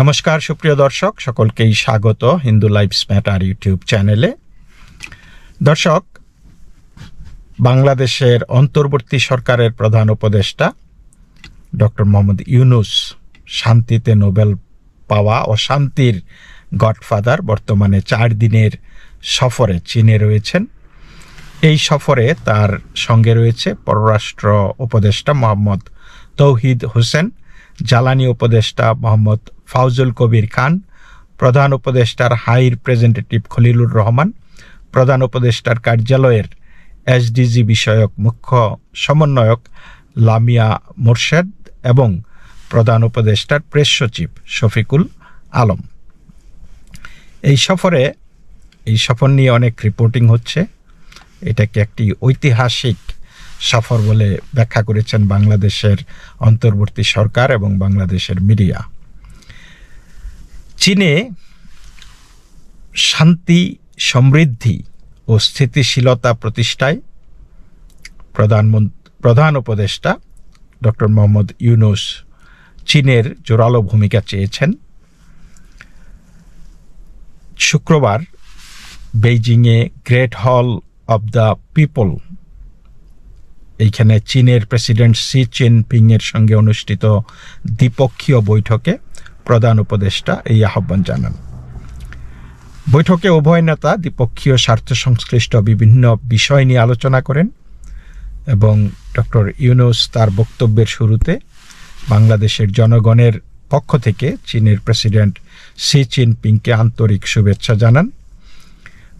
নমস্কার, সুপ্রিয় দর্শক, সকলকেই স্বাগত হিন্দু লাইফস ম্যাটার ইউটিউব চ্যানেলে। দর্শক, বাংলাদেশের অন্তর্বর্তী সরকারের প্রধান উপদেষ্টা ডক্টর মোহাম্মদ ইউনুস শান্তিতে নোবেল পাওয়া ও শান্তির গডফাদার বর্তমানে চার দিনের সফরে চীনে রয়েছেন। এই সফরে তার সঙ্গে রয়েছে পররাষ্ট্র উপদেষ্টা মোহাম্মদ তৌহিদ হোসেন, জ্বালানি উপদেষ্টা মোহাম্মদ ফাউজুল কবির খান, প্রধান উপদেষ্টার হাই রিপ্রেজেন্টেটিভ খলিলুর রহমান, প্রধান উপদেষ্টার কার্যালয়ের এসডিজি বিষয়ক মুখ্য সমন্বয়ক লামিয়া মোরশেদ এবং প্রধান উপদেষ্টার প্রেস সচিব শফিকুল আলম। এই সফরে, এই সফর নিয়ে অনেক রিপোর্টিং হচ্ছে। এটাকে একটি ঐতিহাসিক সফর বলে ব্যাখ্যা করেছেন বাংলাদেশের অন্তর্বর্তী সরকার এবং বাংলাদেশের মিডিয়া। চীনে শান্তি, সমৃদ্ধি ও স্থিতিশীলতা প্রতিষ্ঠায় প্রধানমন্ত্রী প্রধান উপদেষ্টা ডক্টর মোহাম্মদ ইউনুস চীনের জোরালো ভূমিকা চেয়েছেন। শুক্রবার বেইজিংয়ে great hall of the people, এইখানে চীনের প্রেসিডেন্ট সি এর সঙ্গে অনুষ্ঠিত দ্বিপক্ষীয় বৈঠকে প্রধান উপদেষ্টা এই আহ্বান জানান। বৈঠকে উভয় নেতা দ্বিপক্ষীয় স্বার্থ সংশ্লিষ্ট বিভিন্ন বিষয় নিয়ে আলোচনা করেন এবং ডক্টর ইউনুস তার বক্তব্যের শুরুতে বাংলাদেশের জনগণের পক্ষ থেকে চীনের প্রেসিডেন্ট সি পিংকে আন্তরিক শুভেচ্ছা জানান।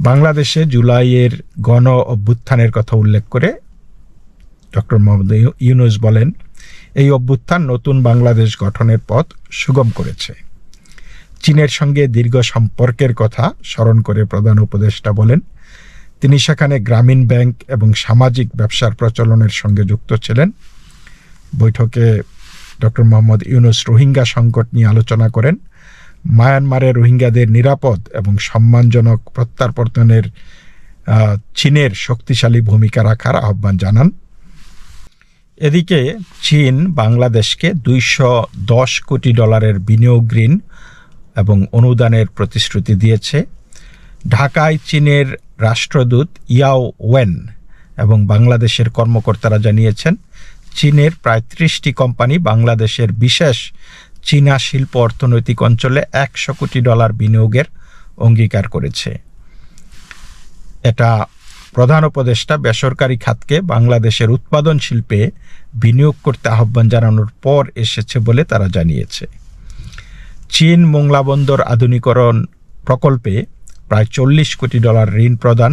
বাংলাদেশে জুলাইয়ের গণ অভ্যুত্থানের কথা উল্লেখ করে ডক্টর মোহাম্মদ ইউনুস বলেন এই অভ্যুত্থান নতুন বাংলাদেশ গঠনের পথ সুগম করেছে। চীনের সঙ্গে দীর্ঘ সম্পর্কের কথা স্মরণ করে প্রধান উপদেষ্টা বলেন, তিনি সেখানে গ্রামীণ ব্যাংক এবং সামাজিক ব্যবসার প্রচলনের সঙ্গে যুক্ত ছিলেন। বৈঠকে ডক্টর মোহাম্মদ ইউনুস রোহিঙ্গা সংকট নিয়ে আলোচনা করেন। মায়ানমারে রোহিঙ্গাদের নিরাপদ এবং সম্মানজনক প্রত্যাবর্তনের চীনের শক্তিশালী ভূমিকা রাখার আহ্বান জানান। এদিকে চীন বাংলাদেশকে দুইশো দশ কোটি ডলারের বিনিয়োগ ঋণ এবং অনুদানের প্রতিশ্রুতি দিয়েছে। ঢাকায় চীনের রাষ্ট্রদূত ইয়াও ওয়েন এবং বাংলাদেশের কর্মকর্তারা জানিয়েছেন, চীনের প্রায় ত্রিশটি কোম্পানি বাংলাদেশের বিশেষ চীনা শিল্প অর্থনৈতিক অঞ্চলে একশো কোটি ডলার বিনিয়োগের অঙ্গীকার করেছে। এটা প্রধান উপদেষ্টা বেসরকারি খাতকে বাংলাদেশের উৎপাদন শিল্পে বিনিয়োগ করতে আহ্বান জানানোর পর এসেছে বলে তারা জানিয়েছে। চীন মোংলা বন্দর আধুনিকরণ প্রকল্পে প্রায় চল্লিশ কোটি ডলার ঋণ প্রদান,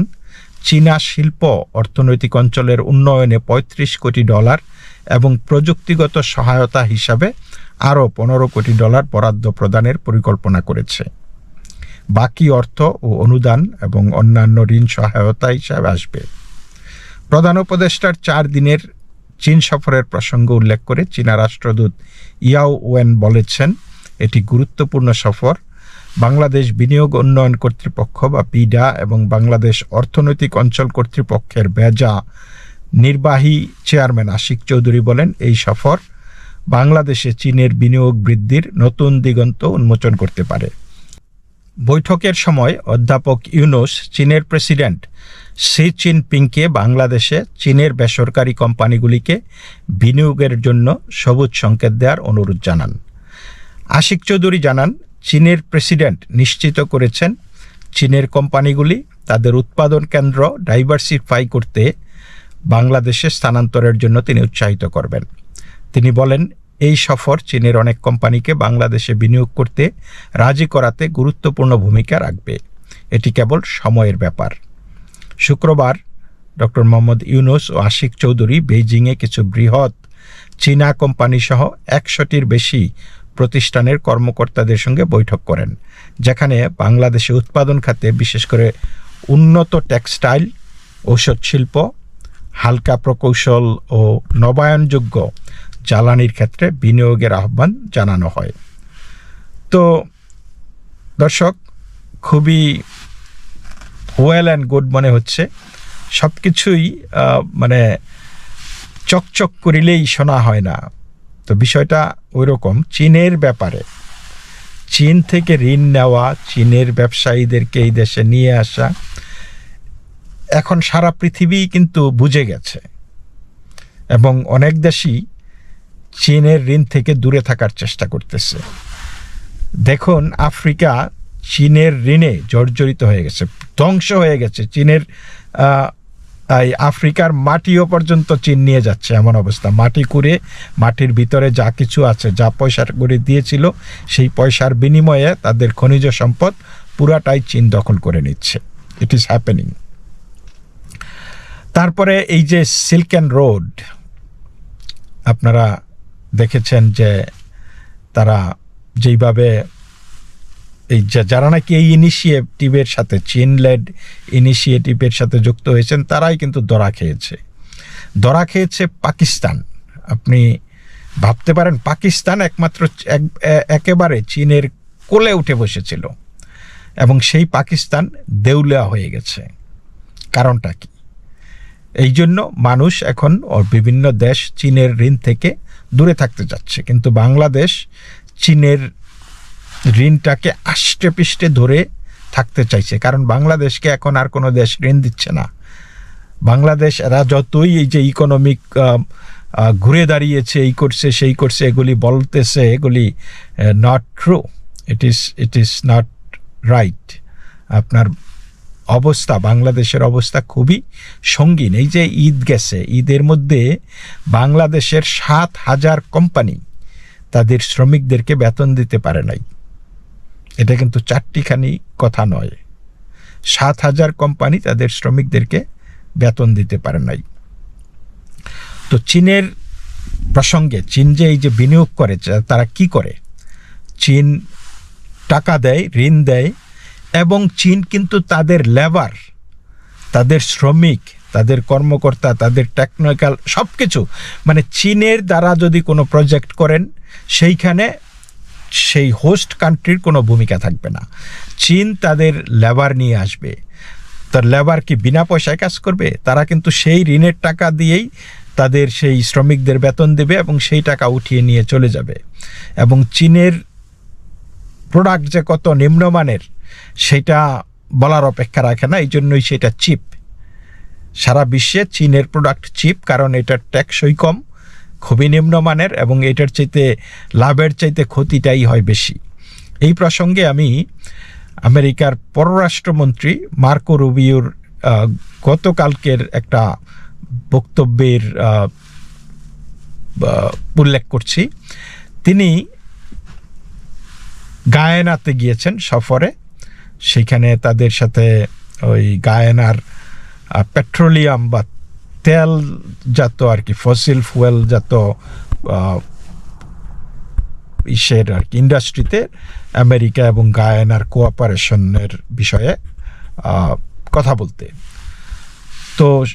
চীনা শিল্প অর্থনৈতিক অঞ্চলের উন্নয়নে ৩৫ কোটি ডলার এবং প্রযুক্তিগত সহায়তা হিসাবে আরও পনেরো কোটি ডলার বরাদ্দ প্রদানের পরিকল্পনা করেছে। বাকি অর্থ ও অনুদান এবং অন্যান্য ঋণ সহায়তা হিসাবে আসবে। প্রধান উপদেষ্টার চার দিনের চীন সফরের প্রসঙ্গ উল্লেখ করে চীনা রাষ্ট্রদূত ইয়াও ওয়েন বলেছেন, এটি গুরুত্বপূর্ণ সফর। বাংলাদেশ বিনিয়োগ উন্নয়ন কর্তৃপক্ষ বা পিডা এবং বাংলাদেশ অর্থনৈতিক অঞ্চল কর্তৃপক্ষের বেজা নির্বাহী চেয়ারম্যান আশিক চৌধুরী বলেন, এই সফর বাংলাদেশে চীনের বিনিয়োগ বৃদ্ধির নতুন দিগন্ত উন্মোচন করতে পারে। বৈঠকের সময় অধ্যাপক ইউনুস চীনের প্রেসিডেন্ট শি পিংকে বাংলাদেশে চীনের বেসরকারি কোম্পানিগুলিকে বিনিয়োগের জন্য সবুজ সংকেত দেওয়ার অনুরোধ জানান। আশিক চৌধুরী জানান, চীনের প্রেসিডেন্ট নিশ্চিত করেছেন চীনের কোম্পানিগুলি তাদের উৎপাদন কেন্দ্র ডাইভার্সিফাই করতে বাংলাদেশে স্থানান্তরের জন্য তিনি উৎসাহিত করবেন। তিনি বলেন এই সফর চীনের অনেক কোম্পানিকে বাংলাদেশে বিনিয়োগ করতে রাজি করাতে গুরুত্বপূর্ণ ভূমিকা রাখবে। এটি কেবল সময়ের ব্যাপার। শুক্রবার ডক্টর মোহাম্মদ ইউনুস ও আশিক চৌধুরী বেইজিংয়ে কিছু বৃহৎ চীনা কোম্পানি সহ একশোটির বেশি প্রতিষ্ঠানের কর্মকর্তাদের সঙ্গে বৈঠক করেন, যেখানে বাংলাদেশে উৎপাদন খাতে বিশেষ করে উন্নত টেক্সটাইল, ঔষধ শিল্প, হালকা প্রকৌশল ও নবায়নযোগ্য জ্বালানির ক্ষেত্রে বিনিয়োগের আহ্বান জানানো হয়। তো দর্শক, খুবই ওয়েল অ্যান্ড গুড মনে হচ্ছে। সব কিছুই মানে চকচক করিলেই শোনা হয় না। তো বিষয়টা ওই রকম চীনের ব্যাপারে। চীন থেকে ঋণ নেওয়া, চীনের ব্যবসায়ীদেরকে এই দেশে নিয়ে আসা, এখন সারা পৃথিবী কিন্তু বুঝে গেছে। এবং অনেক দেশই চীনের ঋণ থেকে দূরে থাকার চেষ্টা করতেছে। দেখুন, আফ্রিকা চীনের ঋণে জর্জরিত হয়ে গেছে, ধ্বংস হয়ে গেছে। চীনের এই আফ্রিকার মাটিও পর্যন্ত চীন নিয়ে যাচ্ছে এমন অবস্থা। মাটি কুড়ে, মাটির ভিতরে যা কিছু আছে, যা পয়সা করে দিয়েছিল, সেই পয়সার বিনিময়ে তাদের খনিজ সম্পদ পুরাটাই চীন দখল করে নিচ্ছে। ইট ইজ হ্যাপেনিং তারপরে এই যে সিল্ক অ্যান্ড রোড আপনারা দেখেছেন যে তারা যেইভাবে এই যারা নাকি এই ইনিশিয়েটিভের সাথে চীন লেড ইনিশিয়েটিভের সাথে যুক্ত হয়েছেন, তারাই কিন্তু ধরা খেয়েছে। ধরা খেয়েছে পাকিস্তান। আপনি ভাবতে পারেন, পাকিস্তান একমাত্র এক- একেবারে চীনের কোলে উঠে বসেছিল। এবং সেই পাকিস্তান দেউলিয়া হয়ে গেছে। কারণটা কি? এই জন্য মানুষ এখন ওর বিভিন্ন দেশ চীনের ঋণ থেকে দূরে থাকতে যাচ্ছে। কিন্তু বাংলাদেশ চীনের ঋণটাকে আষ্টে পিষ্টে ধরে থাকতে চাইছে। কারণ বাংলাদেশকে এখন আর কোনো দেশ ঋণ দিচ্ছে না। বাংলাদেশ এরা যতই এই যে ইকোনমিক ঘুরে দাঁড়িয়েছে, এই করছে, সেই করছে, এগুলি বলতেছে, এগুলি not true it is it is not right আপনার অবস্থা, বাংলাদেশের অবস্থা খুবই সঙ্গীন। এই যে ঈদ গেছে, ঈদের মধ্যে বাংলাদেশের সাত হাজার কোম্পানি তাদের শ্রমিকদেরকে বেতন দিতে পারে নাই। এটা কিন্তু চারটিখানি কথা নয়। সাত হাজার কোম্পানি তাদের শ্রমিকদেরকে বেতন দিতে পারে নাই। তো চীনের প্রসঙ্গে, চীন যে এই যে বিনিয়োগ করে তারা কি করে? চীন টাকা দেয়, ঋণ দেয় এবং চীন কিন্তু তাদের লেবার তাদের শ্রমিক, তাদের কর্মকর্তা, তাদের টেকনিক্যাল সব কিছু মানে চীনের দ্বারা যদি কোনো প্রজেক্ট করেন, সেইখানে সেই হোস্ট কান্ট্রির কোনো ভূমিকা থাকবে না। চীন তাদের লেবার নিয়ে আসবে। তার লেবার কি বিনা পয়সায় কাজ করবে? তারা কিন্তু সেই ঋণের টাকা দিয়েই তাদের সেই শ্রমিকদের বেতন দেবে এবং সেই টাকা উঠিয়ে নিয়ে চলে যাবে। এবং চীনের প্রোডাক্ট যে কত নিম্নমানের সেটা বলার অপেক্ষা রাখে না, এই জন্যই সেটা চিপ। সারা বিশ্বে চীনের প্রোডাক্ট চিপ, কারণ এটার ট্যাক্সই কম, খুবই নিম্নমানের, এবং এটার চাইতে, লাভের চাইতে ক্ষতিটাই হয় বেশি। এই প্রসঙ্গে আমি আমেরিকার পররাষ্ট্রমন্ত্রী মার্কো রুবিওর গতকালকের একটা বক্তব্যের উল্লেখ করছি। তিনি গায়নাতে গিয়েছেন সফরে। সেখানে তাদের সাথে ওই গায়নার পেট্রোলিয়াম বা তেল জাত আর কি ফসিল ফুয়েল জাত ইসের আর কি ইন্ডাস্ট্রিতে আমেরিকা এবং গায়নার কোঅপারেশনের বিষয়ে কথা বলতে। তো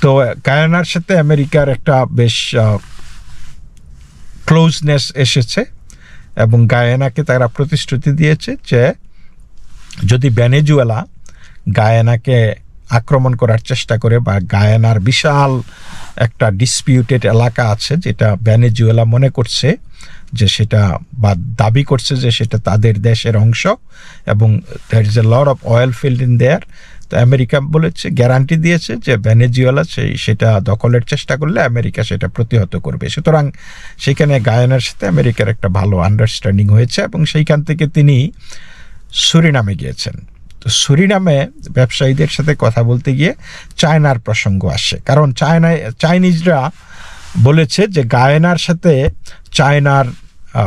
তো গায়নার সাথে আমেরিকার একটা বেশ ক্লোজনেস এসেছে এবং গায়নাকে তারা প্রতিশ্রুতি দিয়েছে যে যদি ভেনেজুয়েলা গায়ানাকে আক্রমণ করার চেষ্টা করে বা গায়ানার বিশাল একটা ডিসপিউটেড এলাকা আছে যেটা ভেনেজুয়েলা মনে করছে যে সেটা বা দাবি করছে যে সেটা তাদের দেশের অংশ এবং there is a lot of oil field in there তো আমেরিকা বলেছে গ্যারান্টি দিয়েছে যে ভেনেজুয়েলা সেই সেটা দখলের চেষ্টা করলে আমেরিকা সেটা প্রতিহত করবে। সুতরাং সেখানে গায়ানার সাথে আমেরিকার একটা ভালো আন্ডারস্ট্যান্ডিং হয়েছে এবং সেইখান থেকে তিনি সুরিনামে গিয়েছেন। তো সুরিনামে ব্যবসায়ীদের সাথে কথা বলতে গিয়ে চায়নার প্রসঙ্গ আসে। কারণ চায়নায়, চাইনিজরা বলেছে যে গায়নার সাথে চায়নার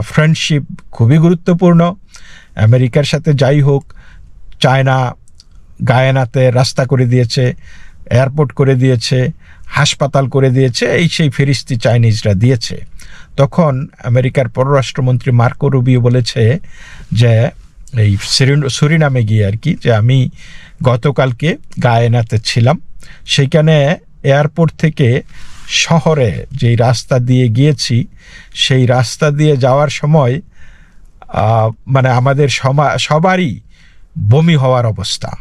ফ্রেন্ডশিপ খুবই গুরুত্বপূর্ণ। আমেরিকার সাথে যাই হোক, চায়না গায়ানাতে রাস্তা করে দিয়েছে, এয়ারপোর্ট করে দিয়েছে, হাসপাতাল করে দিয়েছে, এই সেই ফেরিস্তি চাইনিজরা দিয়েছে। তখন আমেরিকার পররাষ্ট্রমন্ত্রী মার্কো রুবিও বলেছে যে এই সিরি- সুরিনামে গিয়ে আর কি যে আমি গতকালকে গায়েনাতে ছিলাম। সেইখানে এয়ারপোর্ট থেকে শহরে যেই রাস্তা দিয়ে গিয়েছি, সেই রাস্তা দিয়ে যাওয়ার সময় মানে আমাদের সবারই বমি হওয়ার অবস্থা।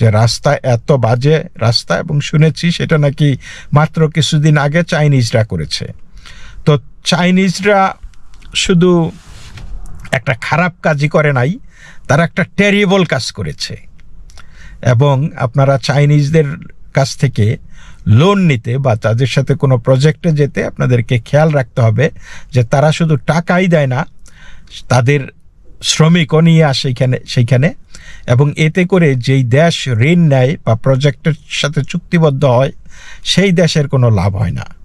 যে রাস্তা এত বাজে রাস্তা এবং শুনেছি সেটা নাকি মাত্র কিছুদিন আগে চাইনিজরা করেছে। তো চাইনিজরা শুধু একটা খারাপ কাজই করে নাই তারা একটা টেরিবল কাজ করেছে। এবং আপনারা চাইনিজদের কাছ থেকে লোন নিতে বা তাদের সাথে কোনো প্রজেক্টে যেতে আপনাদেরকে খেয়াল রাখতে হবে যে তারা শুধু টাকাই দেয় না, তাদের শ্রমিকও নিয়ে আসে এখানে, সেইখানে। এবং এতে করে যেই দেশ ঋণ নেয় বা প্রজেক্টের সাথে চুক্তিবদ্ধ হয়, সেই দেশের কোনো লাভ হয় না।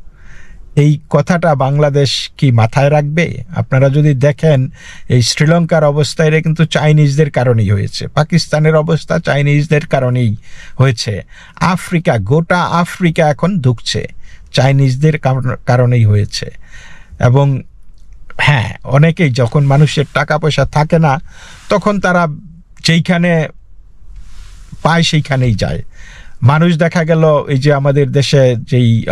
এই কথাটা বাংলাদেশ কি মাথায় রাখবে? আপনারা যদি দেখেন, এই শ্রীলঙ্কার অবস্থা এটা কিন্তু চাইনিজদের কারণেই হয়েছে। পাকিস্তানের অবস্থা চাইনিজদের কারণেই হয়েছে। আফ্রিকা, গোটা আফ্রিকা এখন ধুকছে। চাইনিজদের কারণ- কারণেই হয়েছে। এবং হ্যাঁ অনেকেই যখন মানুষের টাকা পয়সা থাকে না, তখন তারা যেইখানে পায় সেইখানেই যায়। মানুষ দেখা গেল, এই যে আমাদের দেশে যেই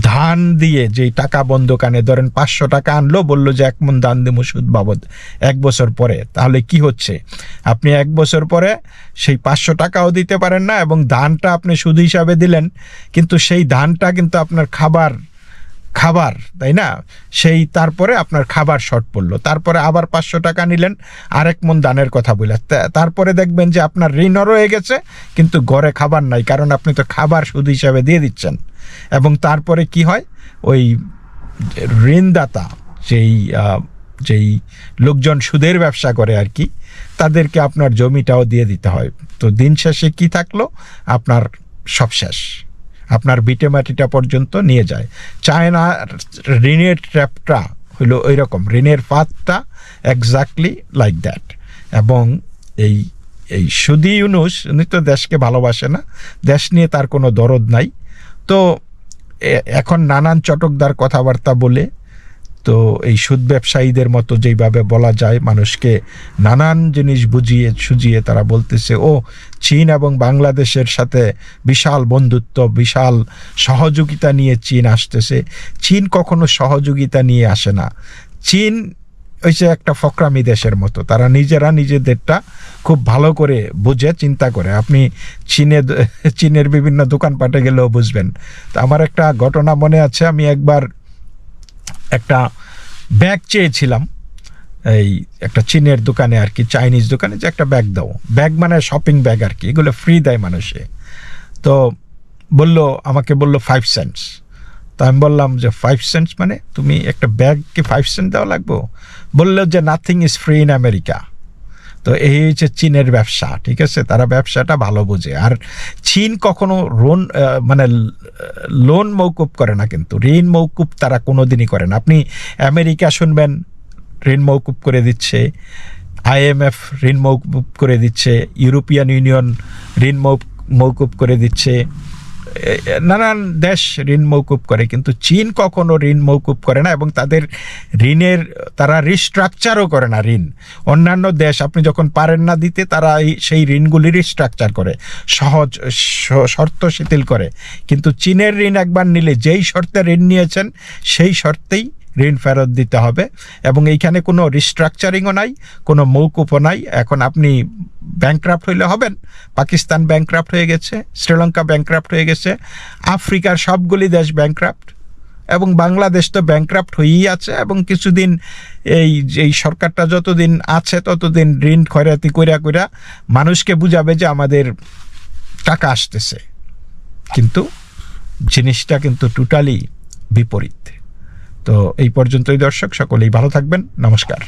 ধান দিয়ে যে টাকা বন্ধ কানে ধরেন পাঁচশো টাকা আনলো, বলল যে এক মন ধান দেবো সুদ বাবদ। এক বছর পরে, তাহলে কি হচ্ছে? আপনি এক বছর পরে সেই পাঁচশো টাকাও দিতে পারেন না এবং ধানটা আপনি সুদ হিসাবে দিলেন, কিন্তু সেই ধানটা কিন্তু আপনার খাবার খাবার, তাই না? সেই তারপরে আপনার খাবার শর্ট পড়ল। তারপরে আবার পাঁচশো টাকা নিলেন, আরেক মন দানের কথা বলে তারপরে দেখবেন যে আপনার ঋণও রয়ে গেছে, কিন্তু ঘরে খাবার নাই, কারণ আপনি তো খাবার সুদ হিসাবে দিয়ে দিচ্ছেন। এবং তারপরে কি হয়? ওই ঋণদাতা, যেই যেই লোকজন সুদের ব্যবসা করে আর কি, তাদেরকে আপনার জমিটাও দিয়ে দিতে হয়। তো দিন শেষে কি থাকল? আপনার সব শেষ। আপনার বিটে মাটিটা পর্যন্ত নিয়ে যায়। চায়না ঋণের ট্র্যাপটা হলো ওই রকম ঋণের ফাঁদটা এক্স্যাক্টলি লাইক দ্যাট এবং এই এই সুদি ইউনুস, উনি তো দেশকে ভালোবাসে না, দেশ নিয়ে তার কোনো দরদ নাই। তো এখন নানান চটকদার কথাবার্তা বলে তো এই সুদ ব্যবসায়ীদের মতো যেইভাবে বলা যায়, মানুষকে নানান জিনিস বুঝিয়ে সুজিয়ে তারা বলতেছে, ও, চীন এবং বাংলাদেশের সাথে বিশাল বন্ধুত্ব, বিশাল সহযোগিতা নিয়ে চীন আসতেছে। চীন কখনো সহযোগিতা নিয়ে আসে না। চীন হচ্ছে একটা ফকরামি দেশের মতো। তারা নিজেরা নিজেদেরটা খুব ভালো করে বুঝে, চিন্তা করে। আপনি চীনে, চীনের বিভিন্ন দোকানপাটে গেলেও বুঝবেন। তো আমার একটা ঘটনা মনে আছে, আমি একবার একটা ব্যাগ চেয়েছিলাম, এই একটা চীনের দোকানে আর কি চাইনিজ দোকানে যে একটা ব্যাগ দাও। ব্যাগ মানে শপিং ব্যাগ আর কি, এগুলো ফ্রি দেয় মানুষে। তো বলল, আমাকে বলল ফাইভ সেন্টস তো আমি বললাম যে ফাইভ সেন্টস মানে তুমি একটা ব্যাগকে ফাইভ সেন্ট দেওয়া লাগবো? বলল যে nothing is free in America তো এই হচ্ছে চীনের ব্যবসা, ঠিক আছে? তারা ব্যবসাটা ভালো বোঝে। আর চীন কখনো লোন মানে লোন মৌকুব করে না কিন্তু। ঋণ মৌকুব তারা কোনো দিনই করে না। আপনি আমেরিকা শুনবেন, ঋণ মৌকুব করে দিচ্ছে। আইএমএফ ঋণ মৌকুব করে দিচ্ছে। ইউরোপিয়ান ইউনিয়ন ঋণ মৌকুব করে দিচ্ছে। নানান দেশ ঋণ মৌকুব করে, কিন্তু চীন কখনো ঋণ মৌকুব করে না এবং তাদের ঋণের, তারা রিস্ট্রাকচারও করে না ঋণ। অন্যান্য দেশ, আপনি যখন পারেন না দিতে, তারা সেই ঋণগুলি রিস্ট্রাকচার করে, সহজ শর্ত শিথিল করে। কিন্তু চীনের ঋণ একবার নিলে যেই শর্তে ঋণ নিয়েছেন, সেই শর্তেই ঋণ ফেরত দিতে হবে এবং এইখানে কোনো রিস্ট্রাকচারিংও নাই, কোনো মৌকুফও নাই। এখন আপনি ব্যাংক্রাফ্ট হইলে হবেন, পাকিস্তান ব্যাংক্রাফ্ট হয়ে গেছে, শ্রীলঙ্কা ব্যাংক্রাফ্ট হয়ে গেছে, আফ্রিকার সবগুলি দেশ ব্যাংক্রাফ্ট এবং বাংলাদেশ তো ব্যাংক্রাফ্ট হয়েই আছে এবং কিছুদিন এই এই সরকারটা যতদিন আছে ততদিন ঋণ খয়রাতি কইরা কইরা মানুষকে বুঝাবে যে আমাদের টাকা আসতেছে। কিন্তু জিনিসটা কিন্তু টোটালি বিপরীত। তো এই পর্যন্তই দর্শক সকলেই ভালো থাকবেন। নমস্কার।